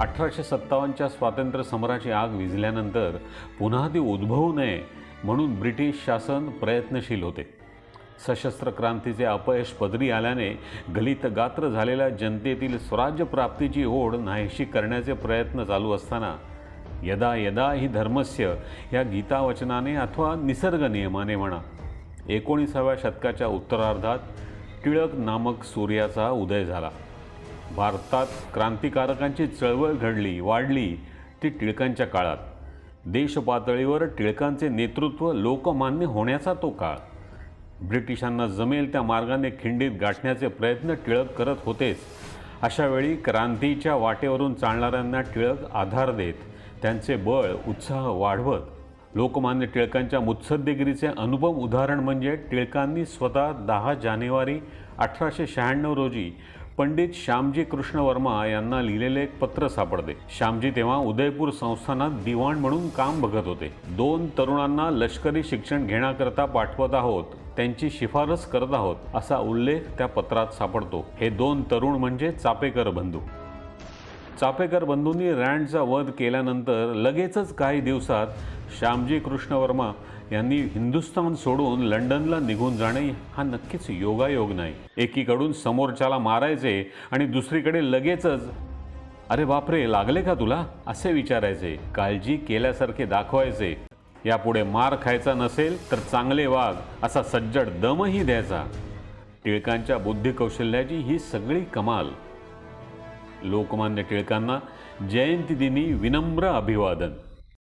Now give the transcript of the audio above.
अठराशे सत्तावन्नच्या स्वातंत्र्य समराची आग विझल्यानंतर पुन्हा ती उद्भवू नये म्हणून ब्रिटिश शासन प्रयत्नशील होते. सशस्त्र क्रांतीचे अपयश पदरी आल्याने गलित गात्र झालेल्या जनतेतील स्वराज्य प्राप्तीची ओढ नाहीशी करण्याचे प्रयत्न चालू असताना यदा यदा ही धर्मस्य या गीतावचनाने अथवा निसर्ग नियमाने म्हणा. एकोणीसाव्या शतकाच्या उत्तरार्धात टिळक नामक सूर्याचा उदय झाला. भारतात क्रांतिकारकांची चळवळ घडली वाढली ती टिळकांच्या काळात. देशपातळीवर टिळकांचे नेतृत्व लोकमान्य होण्याचा तो काळ. ब्रिटिशांना जमेल त्या मार्गाने खिंडीत गाठण्याचे प्रयत्न टिळक करत होतेच. अशा वेळी क्रांतीच्या वाटेवरून चालणाऱ्यांना टिळक आधार देत त्यांचे बळ उत्साह वाढवत. लोकमान्य टिळकांच्या मुत्सद्देगिरीचे अनुपम उदाहरण म्हणजे टिळकांनी स्वतः दहा जानेवारी अठराशे शहाण्णव रोजी पंडित श्यामजी कृष्ण वर्मा यांना लिहिलेले एक पत्र सापडते. श्यामजी तेव्हा उदयपूर संस्थानात दिवाण म्हणून काम बघत होते. दोन तरुणांना लष्करी शिक्षण घेण्याकरता पाठवत आहोत त्यांची शिफारस करत आहोत असा उल्लेख त्या पत्रात सापडतो. हे दोन तरुण म्हणजे चापेकर बंधू. चापेकर बंधूंनी रँडचा वध केल्यानंतर लगेचच काही दिवसात श्यामजी कृष्ण वर्मा यांनी हिंदुस्थान सोडून लंडनला निघून जाणे हा नक्कीच योगायोग नाही. एकीकडून समोरच्याला मारायचे आणि दुसरीकडे लगेचच अरे बापरे लागले का तुला? असे विचारायचे. काळजी केल्यासारखे दाखवायचे. यापुढे मार खायचा नसेल तर चांगले वाघ असा सज्जड दमही द्यायचा. टिळकांच्या बुद्धिकौशल्याची ही सगळी कमाल. लोकमान्य टिळकांना जयंती दिनी विनम्र अभिवादन.